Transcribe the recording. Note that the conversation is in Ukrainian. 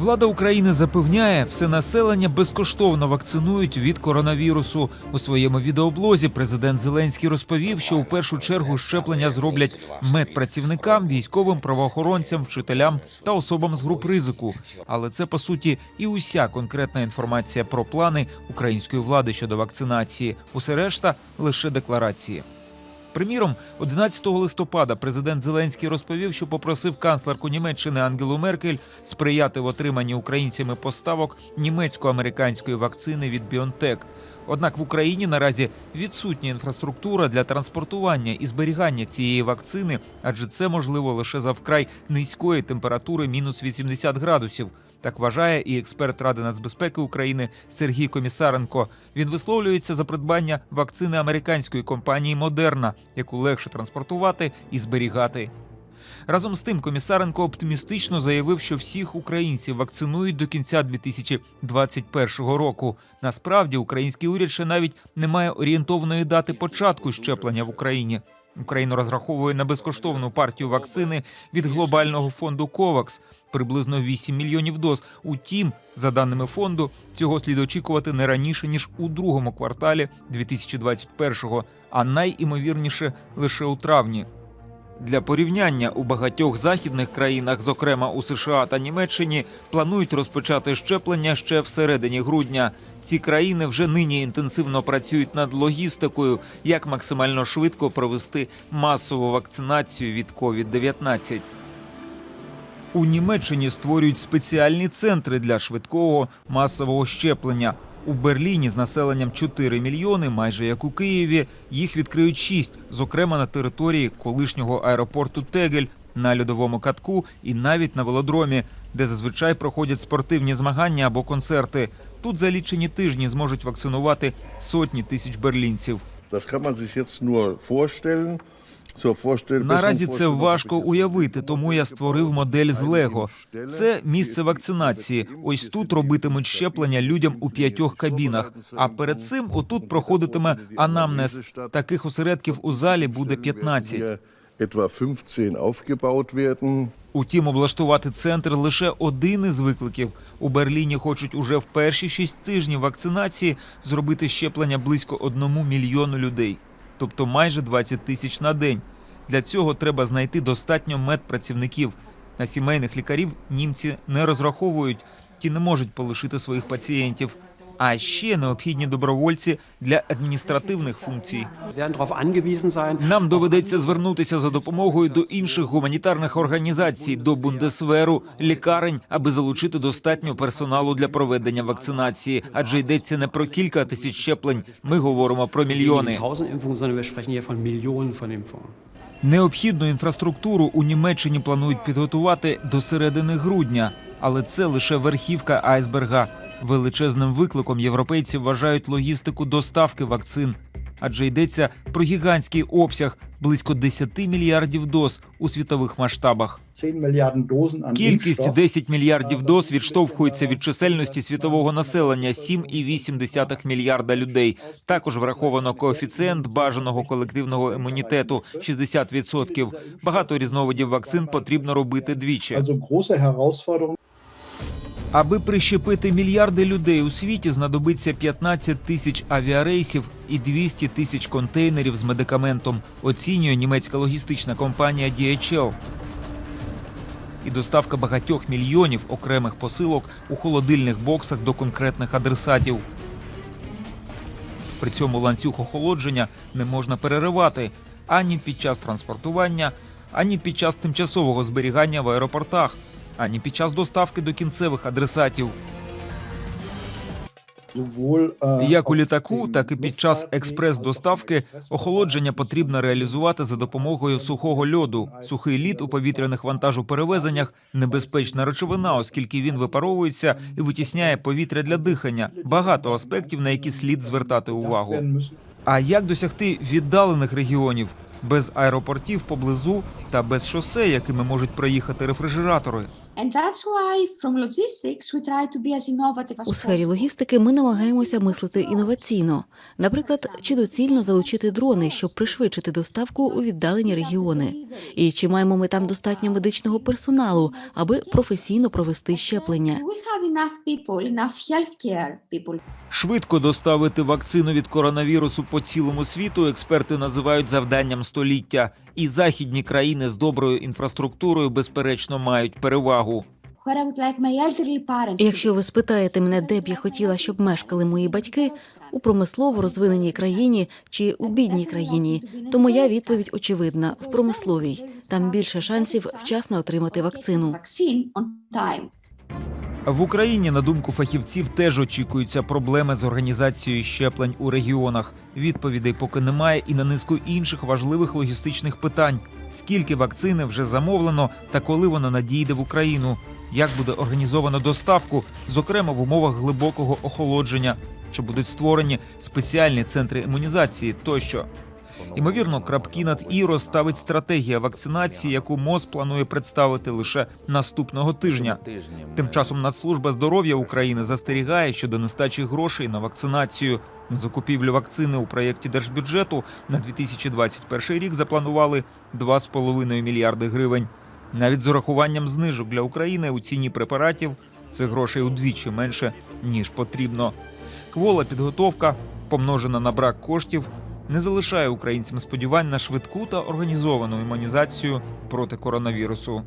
Влада України запевняє, все населення безкоштовно вакцинують від коронавірусу. У своєму відеоблозі президент Зеленський розповів, що у першу чергу щеплення зроблять медпрацівникам, військовим правоохоронцям, вчителям та особам з груп ризику. Але це по суті і уся конкретна інформація про плани української влади щодо вакцинації. Усе решта лише декларації. Приміром, 11 листопада президент Зеленський розповів, що попросив канцлерку Німеччини Ангелу Меркель сприяти в отриманні українцями поставок німецько-американської вакцини від BioNTech. Однак в Україні наразі відсутня інфраструктура для транспортування і зберігання цієї вакцини, адже це можливо лише за вкрай низької температури мінус 80 градусів. Так вважає і експерт Ради нацбезпеки України Сергій Комісаренко. Він висловлюється за придбання вакцини американської компанії Модерна, яку легше транспортувати і зберігати. Разом з тим, комісаренко оптимістично заявив, що всіх українців вакцинують до кінця 2021 року. Насправді, український уряд ще навіть не має орієнтовної дати початку щеплення в Україні. Україна розраховує на безкоштовну партію вакцини від глобального фонду COVAX – приблизно 8 мільйонів доз. Утім, за даними фонду, цього слід очікувати не раніше ніж у другому кварталі 2021-го, а найімовірніше лише у травні. Для порівняння у багатьох західних країнах, зокрема у США та Німеччині, планують розпочати щеплення ще всередині грудня. Ці країни вже нині інтенсивно працюють над логістикою, як максимально швидко провести масову вакцинацію від COVID-19. У Німеччині створюють спеціальні центри для швидкого масового щеплення. У Берліні з населенням 4 мільйони, майже як у Києві, їх відкриють 6, зокрема на території колишнього аеропорту Тегель, на льодовому катку і навіть на велодромі, де зазвичай проходять спортивні змагання або концерти. Тут за лічені тижні зможуть вакцинувати сотні тисяч берлінців. Das kann man sich jetzt nur vorstellen. Наразі це важко уявити, тому я створив модель з Лего. Це місце вакцинації. Ось тут робитимуть щеплення людям у п'ятьох кабінах. А перед цим отут проходитиме анамнез. Таких осередків у залі буде 15. Hier Etwa 15 aufgebaut werden. Утім, облаштувати центр лише один із викликів. У Берліні хочуть уже в перші шість тижнів вакцинації зробити щеплення близько одному мільйону людей, тобто майже 20 тисяч на день. Для цього треба знайти достатньо медпрацівників. На сімейних лікарів німці не розраховують, ті не можуть полишити своїх пацієнтів. А ще необхідні добровольці для адміністративних функцій. Нам доведеться звернутися за допомогою до інших гуманітарних організацій, до бундесверу, лікарень, аби залучити достатньо персоналу для проведення вакцинації. Адже йдеться не про кілька тисяч щеплень. Ми говоримо про мільйони. 1000 Impfungen, sondern wir sprechen hier von Millionen von Impfungen. Необхідну інфраструктуру у Німеччині планують підготувати до середини грудня, але це лише верхівка айсберга. Величезним викликом європейці вважають логістику доставки вакцин, адже йдеться про гігантський обсяг близько 10 мільярдів доз у світових масштабах. 10 Milliarden Dosen Кількість 10 мільярдів доз відштовхується від чисельності світового населення 7,8 мільярда людей. Також враховано коефіцієнт бажаного колективного імунітету 60%. Багато різновидів вакцин потрібно робити двічі. Аби прищепити мільярди людей у світі, знадобиться 15 тисяч авіарейсів і 200 тисяч контейнерів з медикаментом. Оцінює німецька логістична компанія DHL. І доставка багатьох мільйонів окремих посилок у холодильних боксах до конкретних адресатів. При цьому ланцюг охолодження не можна переривати ані під час транспортування, ані під час тимчасового зберігання в аеропортах, ані під час доставки до кінцевих адресатів. Як у літаку, так і під час експрес-доставки охолодження потрібно реалізувати за допомогою сухого льоду. Сухий лід у повітряних вантажоперевезеннях – небезпечна речовина, оскільки він випаровується і витісняє повітря для дихання. Багато аспектів, на які слід звертати увагу. А як досягти віддалених регіонів? Без аеропортів поблизу та без шосе, якими можуть проїхати рефрижератори. У сфері логістики ми намагаємося мислити інноваційно. Наприклад, чи доцільно залучити дрони, щоб пришвидшити доставку у віддалені регіони? І чи маємо ми там достатньо медичного персоналу, аби професійно провести щеплення? Швидко доставити вакцину від коронавірусу по цілому світу експерти називають завданням століття. І західні країни з доброю інфраструктурою безперечно мають перевагу. Якщо ви спитаєте мене, де б я хотіла, щоб мешкали мої батьки у промислово розвиненій країні чи у бідній країні, то моя відповідь очевидна в промисловій. Там більше шансів вчасно отримати вакцину. В Україні, на думку фахівців, теж очікуються проблеми з організацією щеплень у регіонах. Відповідей поки немає і на низку інших важливих логістичних питань: скільки вакцини вже замовлено та коли вона надійде в Україну, як буде організовано доставку, зокрема в умовах глибокого охолодження, чи будуть створені спеціальні центри імунізації тощо. Ймовірно, крапки над і розставить стратегія вакцинації, яку МОЗ планує представити лише наступного тижня. Тим часом Нацслужба здоров'я України застерігає щодо нестачі грошей на вакцинацію. На закупівлю вакцини у проєкті держбюджету на 2021 рік запланували 2,5 мільярди гривень. Навіть з урахуванням знижок для України у ціні препаратів цих грошей удвічі менше ніж потрібно. Квола підготовка, помножена на брак коштів, не залишає українцям сподівань на швидку та організовану імунізацію проти коронавірусу.